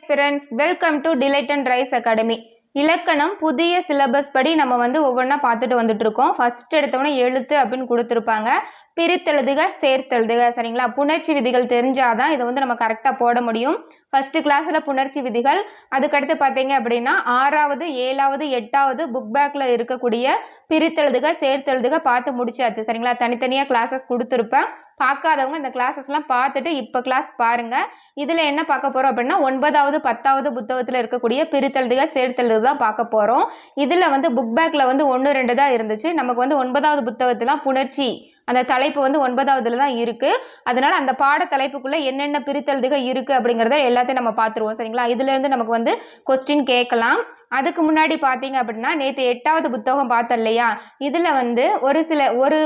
Friends welcome to delight and rise academy இலக்கணம் புதிய syllabus படி நம்ம வந்து ஒவ்வொன்றா பார்த்துட்டு வந்துட்டு இருக்கோம் ஃபர்ஸ்ட் எடுத்தோன்னே எழுத்து அப்படின்னு கொடுத்துருப்பாங்க. பிரித்தெழுதுக சேர்த்தெழுதுக சரிங்களா? புணர்ச்சி விதிகள் தெரிஞ்சாதான் இதை வந்து நம்ம கரெக்டாக போட முடியும். ஃபர்ஸ்ட் கிளாஸில் புணர்ச்சி விதிகள். அதுக்கடுத்து பார்த்தீங்க அப்படின்னா ஆறாவது ஏழாவது எட்டாவது புக் பேக்கில் இருக்கக்கூடிய பிரித்தெழுதுக சேர்த்தெழுதுக பார்த்து முடிச்சாச்சு. சரிங்களா? தனித்தனியாக கிளாஸஸ் கொடுத்துருப்பேன். பார்க்காதவங்க இந்த கிளாஸஸ்லாம் பார்த்துட்டு இப்போ கிளாஸ் பாருங்கள் இதில் என்ன பார்க்க போகிறோம் அப்படின்னா ஒன்பதாவது பத்தாவது புத்தகத்தில் இருக்கக்கூடிய பிரித்தெழுதுக சேர்த்தெழுதுக தான் பார்க்க போகிறோம் இதில் வந்து புக் பேக்கில் வந்து ஒன்று ரெண்டு தான் இருந்துச்சு. நமக்கு வந்து ஒன்பதாவது புத்தகத்தெலாம் புணர்ச்சி அந்த தலைப்பு வந்து ஒன்பதாவதுல தான் இருக்கு. அதனால அந்த பாட தலைப்புக்குள்ள என்னென்ன பிரித்தெழுதுக இருக்கு அப்படிங்கிறத எல்லாத்தையும் நம்ம பார்த்துருவோம். சரிங்களா? இதுல இருந்து நமக்கு வந்து கொஸ்டின் கேட்கலாம். அதுக்கு முன்னாடி பார்த்தீங்க அப்படின்னா நேற்று எட்டாவது புத்தகம் பார்த்தோம் இல்லையா? இதில் வந்து ஒரு சில ஒரு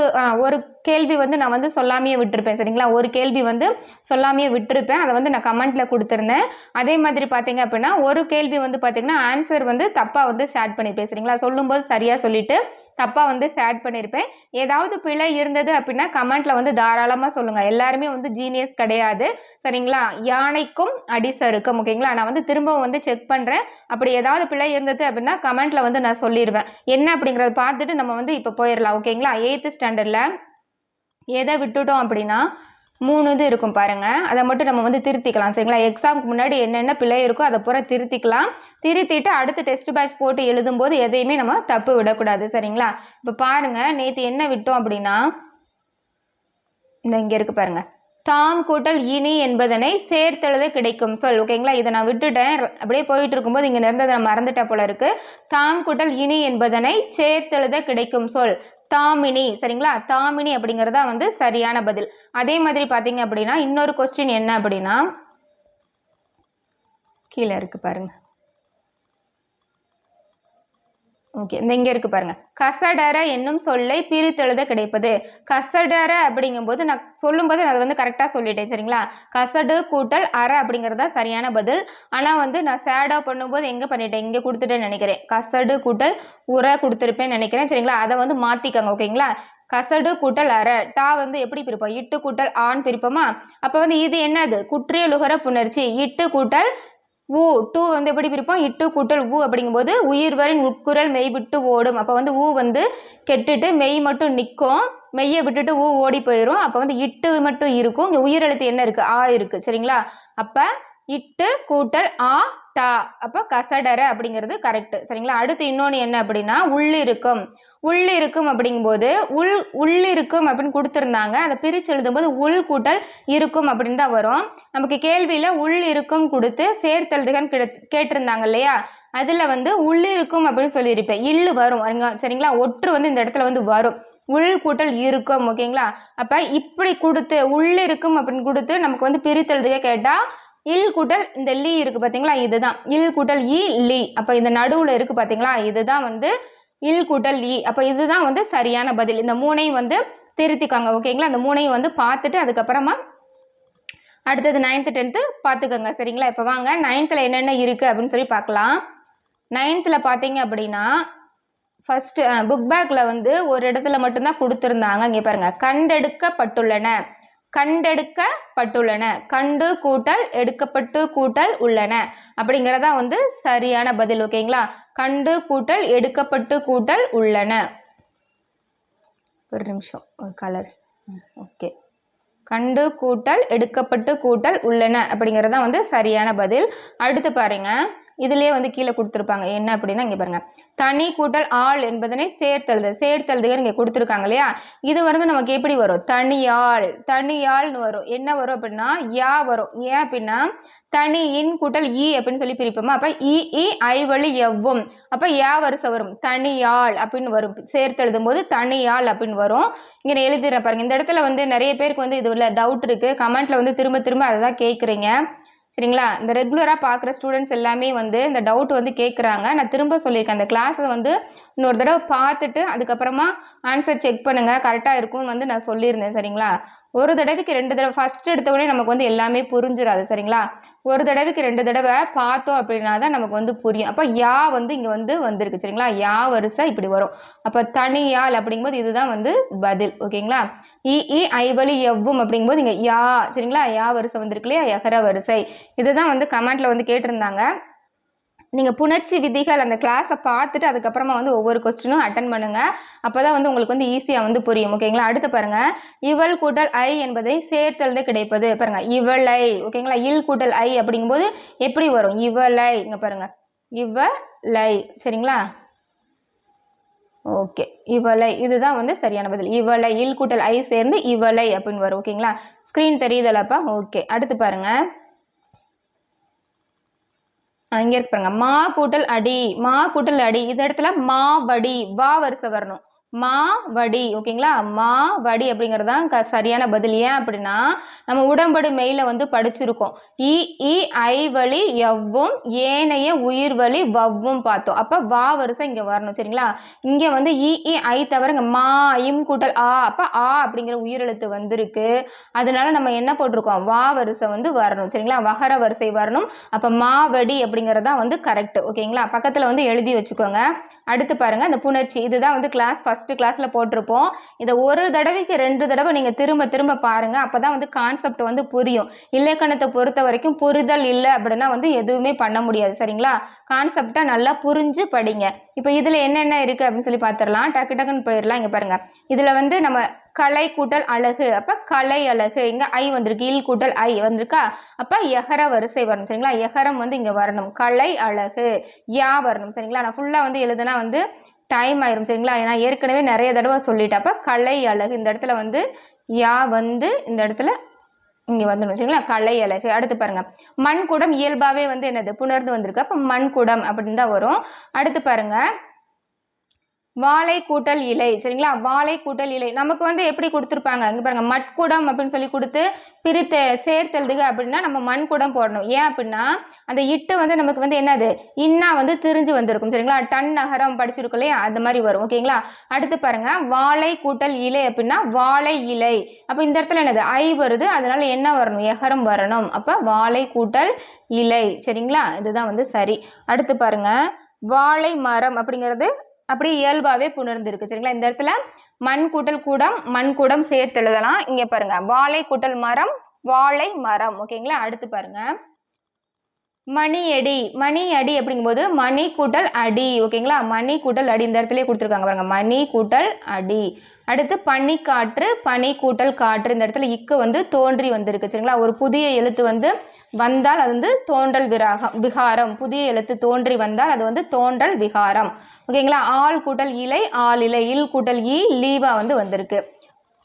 ஒரு கேள்வி வந்து நான் வந்து சொல்லாமையே விட்டுருப்பேன் சரிங்களா? ஒரு கேள்வி வந்து சொல்லாமையே விட்டுருப்பேன். அதை வந்து நான் கமெண்ட்டில் கொடுத்துருந்தேன். அதே மாதிரி பார்த்தீங்க அப்படின்னா ஒரு கேள்வி வந்து பார்த்தீங்கன்னா ஆன்சர் வந்து தப்பாக வந்து ஸ்டார்ட் பண்ணியிருப்பேன் சரிங்களா? சொல்லும்போது சரியாக சொல்லிட்டு தப்பாக வந்து சேட் பண்ணியிருப்பேன் ஏதாவது பிழை இருந்தது அப்படின்னா கமெண்ட்ல வந்து தாராளமாக சொல்லுங்கள் எல்லாருமே வந்து ஜீனியஸ் கிடையாது. சரிங்களா? யானைக்கும் அடிசருக்கும் ஓகேங்களா நான் வந்து திரும்பவும் வந்து செக் பண்ணுறேன் அப்படி ஏதாவது பிழை இருந்தது அப்படின்னா கமெண்ட்ல வந்து நான் சொல்லிடுவேன் என்ன அப்படிங்கிறத பார்த்துட்டு நம்ம வந்து இப்போ போயிடலாம் ஓகேங்களா? எயித்து ஸ்டாண்டர்டில் எதை விட்டுட்டோம் அப்படின்னா மூணு இது இருக்கும் பாருங்க. அதை மட்டும் நம்ம வந்து திருத்திக்கலாம். சரிங்களா? எக்ஸாமுக்கு முன்னாடி என்னென்ன பிழை இருக்கோ அதை பூரா திருத்திக்கலாம். திருத்திட்டு அடுத்த டெஸ்ட் பேட்ச் போட்டு எழுதும்போது எதையுமே நம்ம தப்பு விடக்கூடாது. சரிங்களா? இப்போ பாருங்க. நேற்று என்ன விட்டோம் அப்படின்னா இந்த இங்கே இருக்கு பாருங்க. தாம் கூட்டல் இனி என்பதனை சேர்த்தெழுத கிடைக்கும் சொல். ஓகேங்களா இதை நான் விட்டுட்டேன். அப்படியே போயிட்டு இருக்கும்போது இங்கே நிறந்ததை நான் மறந்துட்டேன் போல இருக்கு. தாம் கூட்டல் இனி என்பதனை சேர்த்தெழுத கிடைக்கும் சொல். தாமினி சரிங்களா? தாமினி அப்படிங்கிறதா வந்து சரியான பதில். அதே மாதிரி பார்த்தீங்க அப்படின்னா இன்னொரு கொஸ்டின் என்ன அப்படின்னா கீழே இருக்குது பாருங்கள் ஓகே இந்த இங்கே இருக்கு பாருங்க. கசடர என்னும் சொல்லை பிரித்தெழுத கிடைப்பது. கசடர அப்படிங்கும்போது நான் சொல்லும்போது அதை வந்து கரெக்டாக சொல்லிட்டேன் சரிங்களா? கசடு கூட்டல் அற அப்படிங்கிறது தான் சரியான பதில். ஆனால் வந்து நான் சேடாக பண்ணும்போது எங்கே பண்ணிட்டேன்? இங்கே கொடுத்துட்டேன்னு நினைக்கிறேன். கசடு கூட்டல் உர கொடுத்துருப்பேன்னு நினைக்கிறேன் சரிங்களா? அதை வந்து மாற்றிக்கங்க ஓகேங்களா கசடு கூட்டல் அற. டா வந்து எப்படி பிரிப்போம்? இட்டு கூட்டல் ஆண் பிரிப்போமா? அப்போ வந்து இது என்னது? குற்றியலுகர புணர்ச்சி. இட்டு கூட்டல் ஊ டூ வந்து எப்படி பிரிப்போம்? இட்டு கூட்டல் ஊ அப்படிங்கும்போது உயிர்வரின் உட்குரல் மெய் விட்டு ஓடும். அப்போ வந்து ஊ வந்து கெட்டுட்டு மெய் மட்டும் நிற்கும். மெய்யை விட்டுட்டு ஊ ஓடி போயிடும் அப்போ வந்து இட்டு மட்டும் இருக்கும். இங்கே உயிரெழுத்து என்ன இருக்குது ஆ இருக்குது சரிங்களா? அப்போ இட்டு கூட்டல் ஆ டா. அப்போ கசடர அப்படிங்கிறது கரெக்ட் சரிங்களா? அடுத்து இன்னொன்று என்ன அப்படின்னா உள்ளிருக்கும். உள்ளிருக்கும் அப்படிங்கும்போது உள் உள்ளிருக்கும் அப்படின்னு கொடுத்துருந்தாங்க. அதை பிரித்து எழுதும்போது உள் கூட்டல் இருக்கும் அப்படின்னு தான் வரும். நமக்கு கேள்வியில் உள் இருக்கும் கொடுத்து சேர்த்தெழுதுகன்னு கிட கேட்டிருந்தாங்க இல்லையா? அதில் வந்து உள்ளிருக்கும் அப்படின்னு சொல்லியிருப்பேன். இல்லு வரும். சரிங்களா? ஒற்று வந்து இந்த இடத்துல வந்து வரும். உள் கூட்டல் இருக்கும். ஓகேங்களா? அப்போ இப்படி கொடுத்து உள்ளிருக்கும் அப்படின்னு கொடுத்து நமக்கு வந்து பிரித்தெழுதுக கேட்டால் இல் கூட்டல் இந்த லீ இருக்கு பார்த்தீங்களா இதுதான். இல் கூட்டல் இ லீ. அப்போ இந்த நடுவில் இருக்கு பார்த்தீங்களா இதுதான் வந்து இல் கூட்டல் இ. அப்போ இதுதான் வந்து சரியான பதில். இந்த மூணையும் வந்து திருத்திக்கோங்க ஓகேங்களா? அந்த மூணையும் வந்து பார்த்துட்டு அதுக்கப்புறமா அடுத்தது நைன்த்து டென்த்து பார்த்துக்கோங்க சரிங்களா? இப்போ வாங்க. நைன்த்தில் என்னென்ன இருக்குது அப்படின்னு சொல்லி பார்க்கலாம். நைன்த்தில் பார்த்தீங்க அப்படின்னா ஃபஸ்ட்டு புக் பேக்கில் வந்து ஒரு இடத்துல மட்டும்தான் கொடுத்துருந்தாங்க. இங்கே பாருங்கள் கண்டெடுக்கப்பட்டுள்ளன. கண்டெடுக்கப்பட்டுள்ளன. கண்டு கூட்டல் எடுக்கப்பட்டு கூட்டல் உள்ளன. அப்படிங்கிறதா வந்து சரியான பதில் ஓகேங்களா? கண்டு கூட்டல் எடுக்கப்பட்டு கூட்டல் உள்ளன. ஒரு நிமிஷம் ஒரு கலர்ஸ் ஓகே கண்டு கூட்டல் எடுக்கப்பட்டு கூட்டல் உள்ளன. அப்படிங்கிறது தான் வந்து சரியான பதில். அடுத்து பாருங்கள் இதுலயே வந்து கீழே கொடுத்துருப்பாங்க. என்ன அப்படின்னா இங்கே பாருங்க. தனி கூட்டல் ஆள் என்பதனை சேர்த்தெழுது சேர்த்தெழுதுக இங்கே கொடுத்துருக்காங்க இல்லையா? இது வந்து நமக்கு எப்படி வரும்? தனியாள் தனியாள்னு வரும். என்ன வரும் அப்படின்னா யா வரும். ஏன் அப்படின்னா தனி இன் கூட்டல் இ அப்படின்னு சொல்லி பிரிப்போமா? அப்போ இ இ ஐவழி எவ்வும். அப்போ யா வருஷம் வரும். தனியாள் அப்படின்னு வரும். சேர்த்து எழுதும்போது தனியாள் அப்படின்னு வரும். இங்கே நான் எழுதிடுறேன் பாருங்க. இந்த இடத்துல வந்து நிறைய பேருக்கு வந்து இது உள்ள டவுட் இருக்கு. கமெண்ட்ல வந்து திரும்ப திரும்ப அதை தான் கேட்குறீங்க. சரிங்களா? இந்த ரெகுலராக பார்க்குற ஸ்டூடெண்ட்ஸ் எல்லாமே வந்து இந்த டவுட் வந்து கேட்குறாங்க நான் திரும்ப சொல்லியிருக்கேன். அந்த கிளாஸை வந்து இன்னொரு தடவை பார்த்துட்டு அதுக்கப்புறமா ஆன்சர் செக் பண்ணுங்கள் கரெக்டாக இருக்கும்னு வந்து நான் சொல்லியிருந்தேன் சரிங்களா? ஒரு தடவைக்கு ரெண்டு தடவை ஃபர்ஸ்ட் எடுத்த உடனே நமக்கு வந்து எல்லாமே புரிஞ்சிடாது சரிங்களா? ஒரு தடவைக்கு ரெண்டு தடவை பார்த்தோம் அப்படின்னா தான் நமக்கு வந்து புரியும். அப்போ யா வந்து இங்கே வந்து வந்திருக்கு சரிங்களா? யா வரிசை இப்படி வரும். அப்போ தனியால் அப்படிங்கும்போது இதுதான் வந்து பதில் ஓகேங்களா? இ இ ஐவலி எவ்வும் அப்படிங்கும்போது இங்கே யா சரிங்களா? யா வரிசை வந்திருக்கு இல்லையா? எகர வரிசை. இதுதான் வந்து கமெண்ட்டில் வந்து கேட்டிருந்தாங்க. நீங்கள் புணர்ச்சி விதிகள் அந்த கிளாஸை பார்த்துட்டு அதுக்கப்புறமா வந்து ஒவ்வொரு கொஸ்டினும் அட்டன் பண்ணுங்கள் அப்போ தான் வந்து உங்களுக்கு வந்து ஈஸியாக வந்து புரியும். ஓகேங்களா அடுத்து பாருங்கள் இவள் கூட்டல் ஐ என்பதை சேர்த்தெழுத கிடைப்பது. பாருங்கள் இவளை. ஓகேங்களா இல் கூட்டல் ஐ அப்படிங்கும்போது எப்படி வரும்? இவளை. இங்கே பாருங்க. இவளை. சரிங்களா? ஓகே இவளை. இதுதான் வந்து சரியான பதில். இவளை. இல் கூட்டல் ஐ சேர்ந்து இவளை அப்படின்னு வரும். ஓகேங்களா ஸ்க்ரீன் தெரியுதல்லப்பா? ஓகே அடுத்து பாருங்கள் இங்க இருக்கு மா கூட்டல் அடி மா கூட்டல் அடி இந்த இடத்துல மா வடி வா வரிசை வரணும். மா வடி ஓகேங்களா? மா வடி அப்படிங்கிறது தான் க சரியான பதில். ஏன் அப்படின்னா நம்ம உடம்படு மெயில வந்து படிச்சிருக்கோம். இ இ ஐ வழி எவ்வும் ஏனைய உயிர் வழி வவ்வும் பார்த்தோம். அப்போ வா வரிசை இங்கே வரணும் சரிங்களா? இங்கே வந்து இ இ ஐ தவிர இங்கே மா இம் கூட்டல் ஆ. அப்போ ஆ அப்படிங்கிற உயிரெழுத்து வந்திருக்கு. அதனால நம்ம என்ன போட்டிருக்கோம்? வா வரிசை வந்து வரணும் சரிங்களா? வகர வரிசை வரணும். அப்போ மாவடி அப்படிங்கிறது தான் வந்து கரெக்ட் ஓகேங்களா? பக்கத்தில் வந்து எழுதி வச்சுக்கோங்க. அடுத்து பாருங்க அந்த புணர்ச்சி. இதுதான் வந்து கிளாஸ் ஃபர்ஸ்ட் கிளாஸ்ல போட்டிருப்போம். இதை ஒரு தடவைக்கு ரெண்டு தடவை நீங்க திரும்ப திரும்ப பாருங்க. அப்பதான் வந்து கான்செப்ட் வந்து புரியும். இலக்கணத்தை பொறுத்த வரைக்கும் புரிதல் இல்லை அப்படின்னா வந்து எதுவுமே பண்ண முடியாது. சரிங்களா? கான்செப்டை நல்லா புரிஞ்சு படிங்க. இப்போ இதில் என்னென்ன இருக்குது அப்படின்னு சொல்லி பார்த்துடலாம். டக்கு டக்குன்னு போயிடலாம். இங்கே பாருங்கள் இதில் வந்து நம்ம கலை கூட்டல் அழகு. அப்போ கலை அழகு. இங்கே ஐ வந்திருக்கு. இல் கூட்டல் ஐ வந்திருக்கா? அப்போ எகர வரிசை வரணும். சரிங்களா? எகரம் வந்து இங்கே வரணும். கலை அழகு. யா வரணும். சரிங்களா? நான் ஃபுல்லாக வந்து எழுதுனா வந்து டைம் ஆயிரும். சரிங்களா? ஏன்னா ஏற்கனவே நிறைய தடவை சொல்லிட்டேன். அப்போ கலை அழகு. இந்த இடத்துல வந்து யா வந்து இந்த இடத்துல இங்கே வந்துடும் சரிங்களா? கலை அழகு. அடுத்து பாருங்க. மண் குடம் இயல்பாகவே வந்து என்னது? புணர்ந்து வந்திருக்கு. அப்போ மண்குடம் அப்படின்னு தான் வரும். அடுத்து பாருங்க. வாழை கூட்டல் இலை சரிங்களா? வாழை கூட்டல் இலை. நமக்கு வந்து எப்படி கொடுத்துருப்பாங்க? இங்கே பாருங்க மட்குடம் அப்படின்னு சொல்லி கொடுத்து பிரித்து சேர்த்தெழுதுக அப்படின்னா நம்ம மண்குடம் போடணும். ஏன் அப்படின்னா அந்த இட்டு வந்து நமக்கு வந்து என்னது? இன்னா வந்து திரிஞ்சு வந்திருக்கும் சரிங்களா? டன் நகரம் படிச்சிருக்கோம் இல்லையா? அந்த மாதிரி வரும் ஓகேங்களா? அடுத்து பாருங்க வாழை கூட்டல் இலை அப்படின்னா வாழை இலை. அப்போ இந்த இடத்துல என்னது? ஐ வருது அதனால என்ன வரணும்? எகரம் வரணும். அப்போ வாழை கூட்டல் இலை சரிங்களா? இதுதான் வந்து சரி. அடுத்து பாருங்க வாழை மரம் அப்படிங்கிறது அப்படியே இயல்பாகவே புணர்ந்துருக்கு. சரிங்களா? இந்த இடத்துல மண் கூட்டல் கூடம் மண் கூடம் சேர்த்து எழுதலாம் இங்கே பாருங்க. வாழை கூட்டல் மரம் வாழை மரம். ஓகேங்களா? அடுத்து பாருங்க. மணியடி மணியடி மணி அடி அப்படிங்கும்போது மணி கூட்டல் அடி ஓகேங்களா? மணி கூட்டல் அடி இந்த இடத்துலயே கொடுத்துருக்காங்க பாருங்க. மணி கூட்டல் அடி. அடுத்து பனி காற்று பனி கூட்டல் காற்று இந்த இடத்துல இக்கு வந்து தோன்றி வந்திருக்கு. சரிங்களா? ஒரு புதிய எழுத்து வந்து வந்தால் அது வந்து தோன்றல் விராகம் விகாரம். புதிய எழுத்து தோன்றி வந்தால் அது வந்து தோன்றல் விகாரம். ஓகேங்களா? ஆள் கூட்டல் இலை ஆள் இலை. இல் கூட்டல் ஈ லீவா வந்து வந்திருக்கு.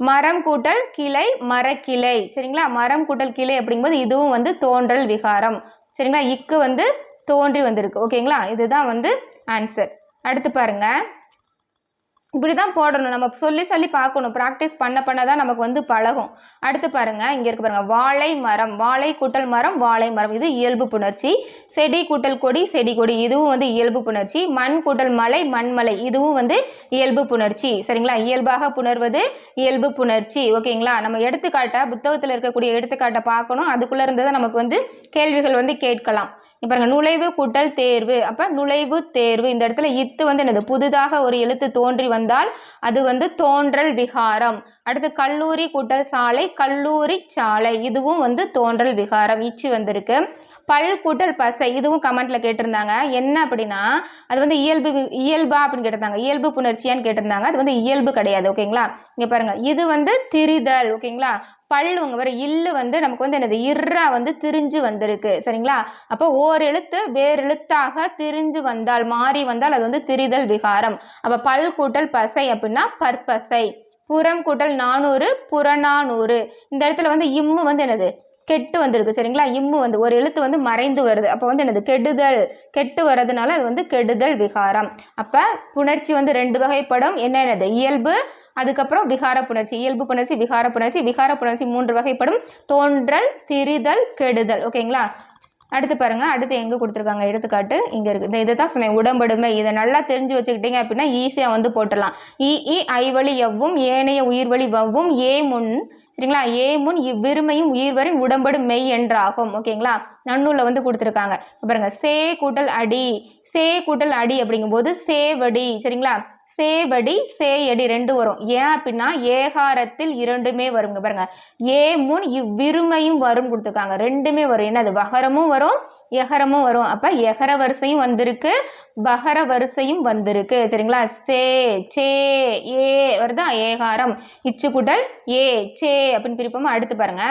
மரம் கூட்டல் கிளை மரக்கிளை. சரிங்களா? மரம் கூட்டல் கிளை அப்படிங்கும்போது இதுவும் வந்து தோன்றல் விகாரம். சரிங்களா? இக்கு வந்து தோன்றி வந்திருக்கு. ஓகேங்களா? இதுதான் வந்து ஆன்சர் அடுத்து பாருங்கள் இப்படி தான் போடணும். நம்ம சொல்லி சொல்லி பார்க்கணும். ப்ராக்டிஸ் பண்ண பண்ண தான் நமக்கு வந்து பழகும். அடுத்து பாருங்க இங்கே இருக்கு பாருங்கள் வாழை மரம் வாழை கூட்டல் மரம் வாழை மரம். இது இயல்பு புணர்ச்சி. செடி கூட்டல் கொடி செடி கொடி. இதுவும் வந்து இயல்பு புணர்ச்சி. மண் கூட்டல் மலை மண்மலை இதுவும் வந்து இயல்பு புணர்ச்சி. சரிங்களா? இயல்பாக புணர்வது இயல்பு புணர்ச்சி. ஓகேங்களா? நம்ம எடுத்துக்காட்டை புத்தகத்தில் இருக்கக்கூடிய எடுத்துக்காட்டை பார்க்கணும். அதுக்குள்ளே இருந்ததை நமக்கு வந்து கேள்விகள் வந்து கேட்கலாம். பாருங்க நுழைவு கூட்டல் தேர்வு. அப்போ நுழைவு தேர்வு இந்த இடத்துல இத்து வந்து என்னது? புதிதாக ஒரு எழுத்து தோன்றி வந்தால் அது வந்து தோன்றல் விகாரம். அடுத்து கல்லூரி கூட்டல் சாலை கல்லூரி சாலை. இதுவும் வந்து தோன்றல் விகாரம். இச்சு வந்திருக்கு. பல் கூட்டல் பசை இதுவும் கமெண்ட்ல கேட்டிருந்தாங்க. என்ன அப்படின்னா அது வந்து இயல்பு இயல்பா அப்படின்னு கேட்டிருந்தாங்க. இயல்பு புணர்ச்சியான்னு கேட்டிருந்தாங்க. அது வந்து இயல்பு கிடையாது ஓகேங்களா? இங்க பாருங்க. இது வந்து திரிதல் ஓகேங்களா? பல்லுங்க வர இல்லு வந்து நமக்கு வந்து என்னது? இர்ரா வந்து திரிஞ்சு வந்திருக்கு சரிங்களா? அப்போ ஓர் எழுத்து வேறு எழுத்தாக திரிஞ்சு வந்தால் மாறி வந்தால் அது வந்து திரிதல் விகாரம். அப்போ பல் கூட்டல் பசை அப்படின்னா பற்பசை. புறம் கூட்டல் நானூறு புறநானூறு. இந்த இடத்துல வந்து இம்மு வந்து என்னது? கெட்டு வந்திருக்கு சரிங்களா? இம்மு வந்து ஒரு எழுத்து வந்து மறைந்து வருது. அப்போ வந்து என்னது? கெடுதல். கெட்டு வர்றதுனால அது வந்து கெடுதல் விகாரம். அப்போ புணர்ச்சி வந்து ரெண்டு வகைப்படும். என்னென்னது இயல்பு அதுக்கப்புறம் விகார புணர்ச்சி. இயல்பு புணர்ச்சி விகார புணர்ச்சி விகார புணர்ச்சி மூன்று வகைப்படும். தோன்றல் திரிதல் கெடுதல். ஓகேங்களா? அடுத்து பாருங்க. அடுத்து எங்க கொடுத்துருக்காங்க? எடுத்துக்காட்டு இங்க இருக்கு. இந்த இதை தான் சொன்னேன். உடம்படுமை. இதை நல்லா தெரிஞ்சு வச்சுக்கிட்டீங்க அப்படின்னா ஈஸியா வந்து போட்டுடலாம். இ ஐ வழி எவ்வும் ஏனைய உயிர்வழி வவ்வும் ஏ முன் சரிங்களா? ஏ முன் இவ்விருமையும் உயிர்வரின் உடம்படு மெய் என்றாகும். ஓகேங்களா? நன்னூல்ல வந்து கொடுத்துருக்காங்க. பாருங்க சே கூட்டல் அடி. சே கூட்டல் அடி அப்படிங்கும்போது சேவடி. சரிங்களா? சேவடி சேயடி ரெண்டு வரும். ஏன் அப்படின்னா ஏகாரத்தில் இரண்டுமே வருங்க பாருங்க. ஏ முன் இவ்விருமையும் வரும் கொடுத்துருக்காங்க. ரெண்டுமே வரும். என்னது? வகரமும் வரும் எகரமும் வரும். அப்ப எகர வரிசையும் வந்திருக்கு பகர வரிசையும் வந்திருக்கு. சரிங்களா? சே சே ஏ வருதா? ஏகாரம். இச்சு கூட்டல் ஏ சே அப்படின்னு பிரிப்போமா? அடுத்து பாருங்க.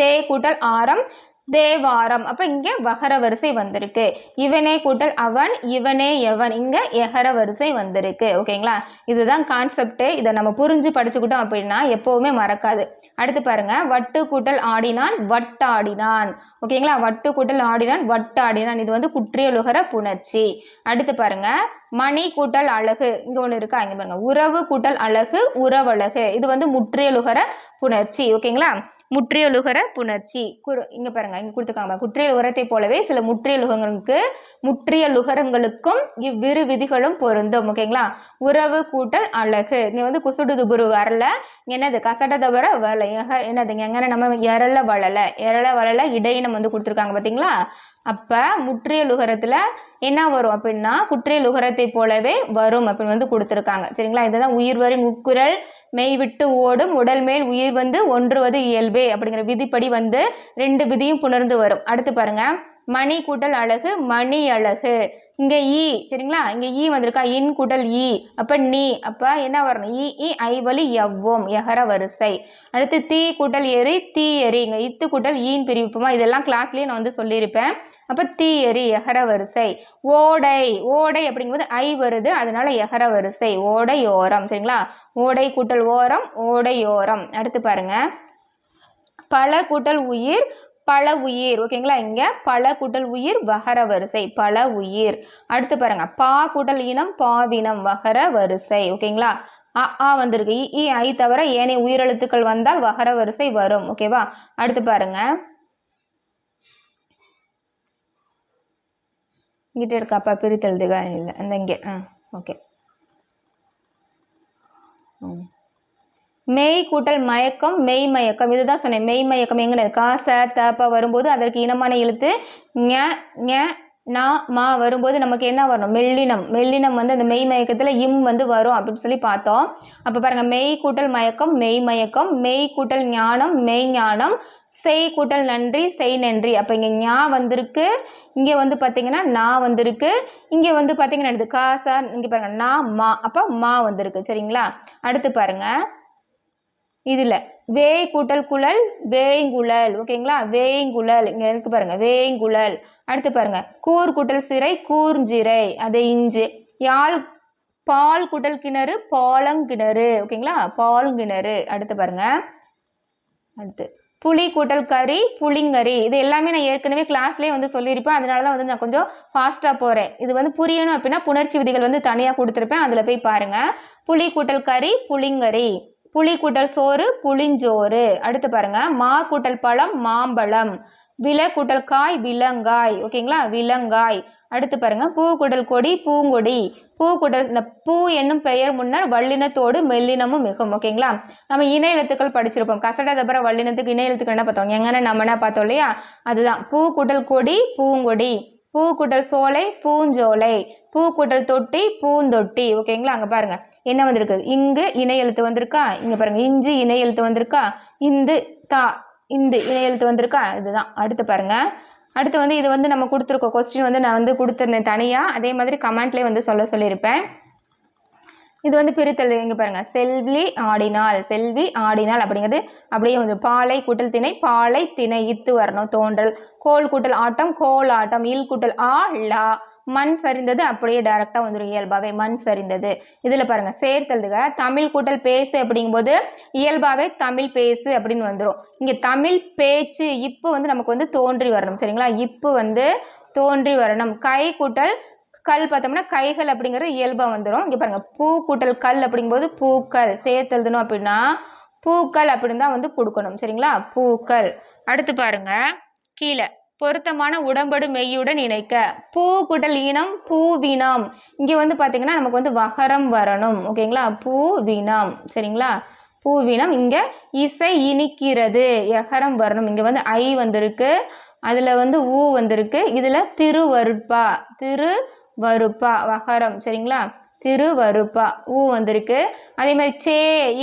தே கூட்டல் ஆரம் தேவாரம். அப்போ இங்கே வகர வரிசை வந்திருக்கு. இவனே கூட்டல் அவன் இவனே எவன். இங்கே எகர வரிசை வந்திருக்கு. ஓகேங்களா இதுதான் கான்செப்ட்டு இதை நம்ம புரிஞ்சு படிச்சுக்கிட்டோம் அப்படின்னா எப்போவுமே மறக்காது. அடுத்து பாருங்க. வட்டு கூட்டல் ஆடினான் வட்டாடினான். ஓகேங்களா வட்டு கூட்டல் ஆடினான் வட்டாடினான். இது வந்து குற்றியலுகர புணர்ச்சி. அடுத்து பாருங்க. மணி கூட்டல் அழகு. இங்கே ஒன்று இருக்கா? இங்கே பாருங்க. உறவு கூட்டல் அழகு உறவழகு. இது வந்து முற்றியலுகர புணர்ச்சி. ஓகேங்களா முற்றியலுகர புணர்ச்சி. குரு இங்கே பாருங்கள் இங்கே கொடுத்துருக்காங்க. குற்றியலுகரத்தை போலவே சில முற்றியலுகங்களுக்கு முற்றியலுகரங்களுக்கும் இவ்விரு விதிகளும் பொருந்தும். ஓகேங்களா உறவு கூட்டல் அழகு. இங்கே வந்து குசுடுது குரு வரல. என்னது? கசட கசடதவர வள என்னதுங்க? எங்கன்னா நம்ம எரள வளல. எரள வளல இடையினம் வந்து கொடுத்துருக்காங்க பார்த்தீங்களா அப்போ முற்றிய லுகரத்தில் என்ன வரும் அப்படின்னா குற்றியலுகரத்தை போலவே வரும் அப்படின்னு வந்து கொடுத்துருக்காங்க. சரிங்களா? இதுதான் உயிர் உயிர்வரின் உட்குரல் மெய் விட்டு ஓடும் உடல் மேல் உயிர் வந்து ஒன்றுவது இயல்பே அப்படிங்கிற விதிப்படி வந்து ரெண்டு விதியும் புணர்ந்து வரும். அடுத்து பாருங்க. மணி கூட்டல் அழகு மணி அழகு. இங்கே ஈ சரிங்களா? இங்கே ஈ வந்திருக்கா. இன் கூட்டல் ஈ. அப்போ நீ அப்போ என்ன வரணும்? ஈ இ ஐவலி எவ்வோம் எகர வரிசை. அடுத்து தீ கூட்டல் எரி தீ எரி. இங்கே இத்து கூட்டல் ஈன் பிரிவிப்புமா? இதெல்லாம் கிளாஸ்லேயே நான் வந்து சொல்லியிருப்பேன். அப்போ தீ எரி எகர வரிசை. ஓடை ஓடை அப்படிங்கும்போது ஐ வருது. அதனால எகர வரிசை. ஓடை ஓரம் சரிங்களா? ஓடை கூட்டல் ஓரம் ஓடை ஓரம். அடுத்து பாருங்கள் பல கூட்டல் உயிர் பல உயிர். ஓகேங்களா இங்க பல குடல் உயிர் வகர வரிசை. பல உயிர். அடுத்து பாருங்க. பா குடல் இனம் பாவினம் வகர வரிசை. ஓகேங்களா அ ஆ வந்திருக்கு. இ, ஐ தவிர ஏனைய உயிரெழுத்துக்கள் வந்தால் வகர வரிசை வரும். ஓகேவா அடுத்து பாருங்க. இங்கிட்ட இருக்காப்பா பிரித்தெழுதுக. இல்லை அந்த இங்கே. ஆ ஓகே ம். மெய் கூட்டல் மயக்கம் மெய் மயக்கம். இதுதான் சொன்னேன். மெய் மயக்கம் எங்கன்னு காச தப்ப வரும்போது அதற்கு இனமான எழுத்து ஞ ஞ நா மா வரும்போது நமக்கு என்ன வரணும்? மெல்லினம். மெல்லினம் வந்து அந்த மெய் மயக்கத்தில் இம் வந்து வரும் அப்படின்னு சொல்லி பார்த்தோம். அப்போ பாருங்கள் மெய் கூட்டல் மயக்கம் மெய் மயக்கம். மெய் கூட்டல் ஞானம் மெய் ஞானம். செய் கூட்டல் நன்றி செய் நன்றி. அப்போ இங்கே ஞா வந்திருக்கு. இங்கே வந்து பார்த்தீங்கன்னா நா வந்திருக்கு. இங்கே வந்து பார்த்தீங்கன்னா இது காசா இங்கே பாருங்கள் நா மா. அப்போ மா வந்திருக்கு. சரிங்களா? அடுத்து பாருங்கள் இதில் வேய் கூட்டல் குழல் வேய்ங்குழல் ஓகேங்களா? வேய்ங்குழல் இங்கே இருக்கு பாருங்கள் வேய்ங்குழல் அடுத்து பாருங்கள் கூர் கூட்டல் சிறை கூர்ஞ்சிறை. அதை இஞ்சு. யாழ் பால் கூட்டல் கிணறு பாலங்கிணறு ஓகேங்களா? பாலங்கிணறு அடுத்து பாருங்க. அடுத்து. புளி கூட்டல் கறி புளிங்கறி இது எல்லாமே நான் ஏற்கனவே கிளாஸ்லேயே வந்து சொல்லியிருப்பேன். அதனால தான் வந்து நான் கொஞ்சம் ஃபாஸ்ட்டாக போகிறேன் இது வந்து புரியணும் அப்படின்னா புணர்ச்சி விதிகள் வந்து தனியாக கொடுத்துருப்பேன். அதில் போய் பாருங்கள் புளி கூட்டல் கறி புளிங்கறி புளி கூட்டல் சோறு புளிஞ்சோறு. அடுத்து பாருங்க. மா கூட்டல் பழம் மாம்பழம். வில கூட்டல் காய் விலங்காய். ஓகேங்களா? விலங்காய். அடுத்து பாருங்க. பூ கூட்டல் கொடி பூங்கொடி. பூ கூட்டல் இந்த பூ என்னும் பெயர் முன்னர் வல்லினத்தோடு மெல்லினமும் மிகும். ஓகேங்களா? நம்ம இணை எழுத்துக்கள் படிச்சிருப்போம். கசட தபர வல்லினத்துக்கு இணை எழுத்துக்கள் என்ன பார்த்தோம்? எங்கன்னா நம்ம என்ன பார்த்தோம் இல்லையா? அதுதான். பூ கூட்டல் கொடி பூங்கொடி. பூ கூட்டல் சோலை பூஞ்சோலை. பூ கூட்டல் தொட்டி பூந்தொட்டி. ஓகேங்களா? அங்க பாருங்க. என்ன வந்திருக்கு இங்கு இணை எழுத்து வந்திருக்கா? இங்க பாருங்க இஞ்சு இணை எழுத்து வந்திருக்கா? இந்து தா இந்து இணை எழுத்து வந்திருக்கா? இதுதான். அடுத்து பாருங்க. அடுத்து வந்து இது வந்து நம்ம கொடுத்துருக்கோம் கொஸ்டின் வந்து நான் வந்து கொடுத்துருந்தேன் தனியாக அதே மாதிரி கமெண்ட்லேயே வந்து சொல்ல சொல்லியிருப்பேன். இது வந்து பிரித்தல் இங்கே பாருங்க. செல்வி ஆடினால் செல்வி ஆடினால் அப்படிங்கிறது அப்படியே வந்து பாலை கூட்டல் திணை பாலை திணை இத்து வரணும் தோன்றல். கோல் கூட்டல் ஆட்டம் கோல் ஆட்டம் இல் கூட்டல் ஆ லா மண் சரிந்தது அப்படியே டைரக்டா வந்துடும் இயல்பாவே மண் சரிந்தது. இதுல பாருங்க சேர்த்தெழுதுக தமிழ் கூட்டல் பேசு அப்படிங்கும்போது இயல்பாவே தமிழ் பேசு அப்படின்னு வந்துடும் இங்க தமிழ் பேச்சு இப்போ வந்து நமக்கு வந்து தோன்றி வரணும் சரிங்களா? இப்போ வந்து தோன்றி வரணும். கை கூட்டல் கல் பார்த்தோம்னா கைகள் அப்படிங்கிறது இயல்பாக வந்துடும் இங்கே பாருங்கள் பூ கூட்டல் கல் அப்படிங்கும்போது பூக்கள். சேர்த்து எழுதணும் அப்படின்னா பூக்கள் அப்படின்னு தான் வந்து கொடுக்கணும் சரிங்களா? பூக்கள். அடுத்து பாருங்க கீழே. பொருத்தமான உடம்படு மெய்யுடன் இணைக்க. பூ குடல் ஈனம் பூவினம் இங்கே வந்து பார்த்திங்கன்னா நமக்கு வந்து வகரம் வரணும். ஓகேங்களா பூவினம் சரிங்களா? பூவினம் இங்கே இசை இனிக்கிறது. எகரம் வரணும். இங்கே வந்து ஐ வந்திருக்கு. அதில் வந்து ஊ வந்திருக்கு. இதில் திருவருட்பா. திருவருப்பா வகரம். சரிங்களா? திருவருப்பா ஊ வந்திருக்கு. அதே மாதிரி சே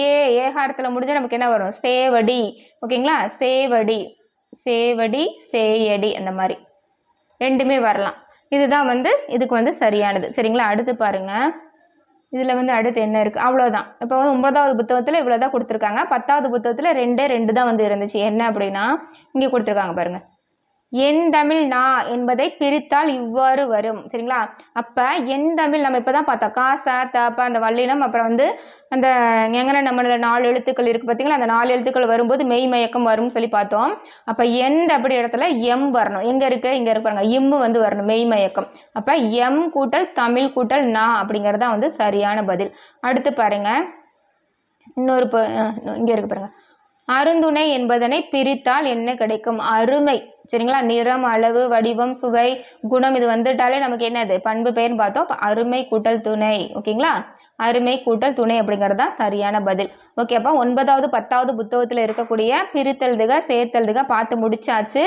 ஏ ஏகாரத்தில் முடிஞ்சால் நமக்கு என்ன வரும்? சேவடி. ஓகேங்களா சேவடி. சேவடி சேயடி அந்த மாதிரி. ரெண்டுமே வரலாம். இதுதான் வந்து இதுக்கு வந்து சரியானது. சரிங்களா? அடுத்து பாருங்கள் இதில் வந்து அடுத்து என்ன இருக்குது அவ்வளோதான் இப்போ வந்து ஒன்பதாவது புத்தகத்தில் இவ்வளோ தான் கொடுத்துருக்காங்க. பத்தாவது புத்தகத்தில் ரெண்டே ரெண்டு தான் வந்து இருந்துச்சு. என்ன அப்படின்னா இங்கே கொடுத்துருக்காங்க பாருங்கள் என் தமிழ் நா என்பதை பிரித்தால் இவ்வாறு வரும். சரிங்களா? அப்போ என் தமிழ் நம்ம இப்போ தான் பார்த்தோம். கா ச த ப அந்த வள்ளினம் அப்புறம் வந்து அந்த எங்கன நம்மள நாலு எழுத்துக்கள் இருக்குது பார்த்தீங்களா? அந்த நாலு எழுத்துக்கள் வரும்போது மெய் மயக்கம் வரும்னு சொல்லி பார்த்தோம். அப்போ எந்த அப்படி இடத்துல எம் வரணும். எங்கே இருக்குது இங்கே இருப்பாங்க இம்மு வந்து வரணும். மெய் மயக்கம். அப்போ எம் கூட்டல் தமிழ் கூட்டல் நா அப்படிங்கிறது தான் வந்து சரியான பதில். அடுத்து பாருங்க. இன்னொரு இங்கே இருக்கு பாருங்க. அருந்துணை என்பதனை பிரித்தால் என்ன கிடைக்கும்? அருமை. சரிங்களா? நிறம் அளவு வடிவம் சுவை குணம் இது வந்துட்டாலே நமக்கு என்னது? பண்பு பெயர்னு பார்த்தோம். அருமை கூட்டல் துணை. ஓகேங்களா? அருமை கூட்டல் துணை அப்படிங்கிறது தான் சரியான பதில். ஓகே அப்போ ஒன்பதாவது பத்தாவது புத்தகத்தில் இருக்கக்கூடிய பிரித்தெழுதுக சேர்த்தெழுதுக பார்த்து முடிச்சாச்சு.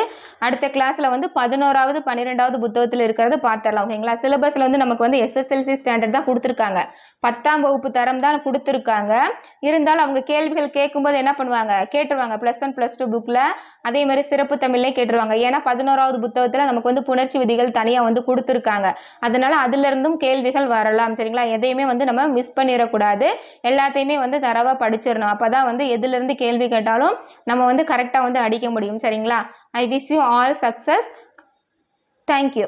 அடுத்த கிளாஸில் வந்து பதினோராவது பன்னிரெண்டாவது புத்தகத்தில் இருக்கிறது பார்த்துடலாம் ஓகேங்களா சிலபஸில் வந்து நமக்கு வந்து எஸ்எஸ்எல்சி ஸ்டாண்டர்ட் தான் கொடுத்துருக்காங்க. பத்தாம் வகுப்பு தரம் தான் கொடுத்துருக்காங்க. இருந்தாலும் அவங்க கேள்விகள் கேட்கும்போது என்ன பண்ணுவாங்க? கேட்டுருவாங்க ப்ளஸ் ஒன் ப்ளஸ் டூ புக்கில் அதே மாதிரி சிறப்பு தமிழ்லே கேட்டுருவாங்க. ஏன்னா பதினோராவது புத்தகத்தில் நமக்கு வந்து புணர்ச்சி விதிகள் தனியாக வந்து கொடுத்துருக்காங்க. அதனால அதுலேருந்தும் கேள்விகள் வரலாம் சரிங்களா? எதையுமே வந்து நம்ம மிஸ் பண்ணிடக்கூடாது. எல்லாத்தையுமே வந்து தரவாக படிச்சிடணும். அப்போ தான் வந்து எதுலேருந்து கேள்வி கேட்டாலும் நம்ம வந்து கரெக்டாக வந்து அடிக்க முடியும். சரிங்களா? I wish you all success thank you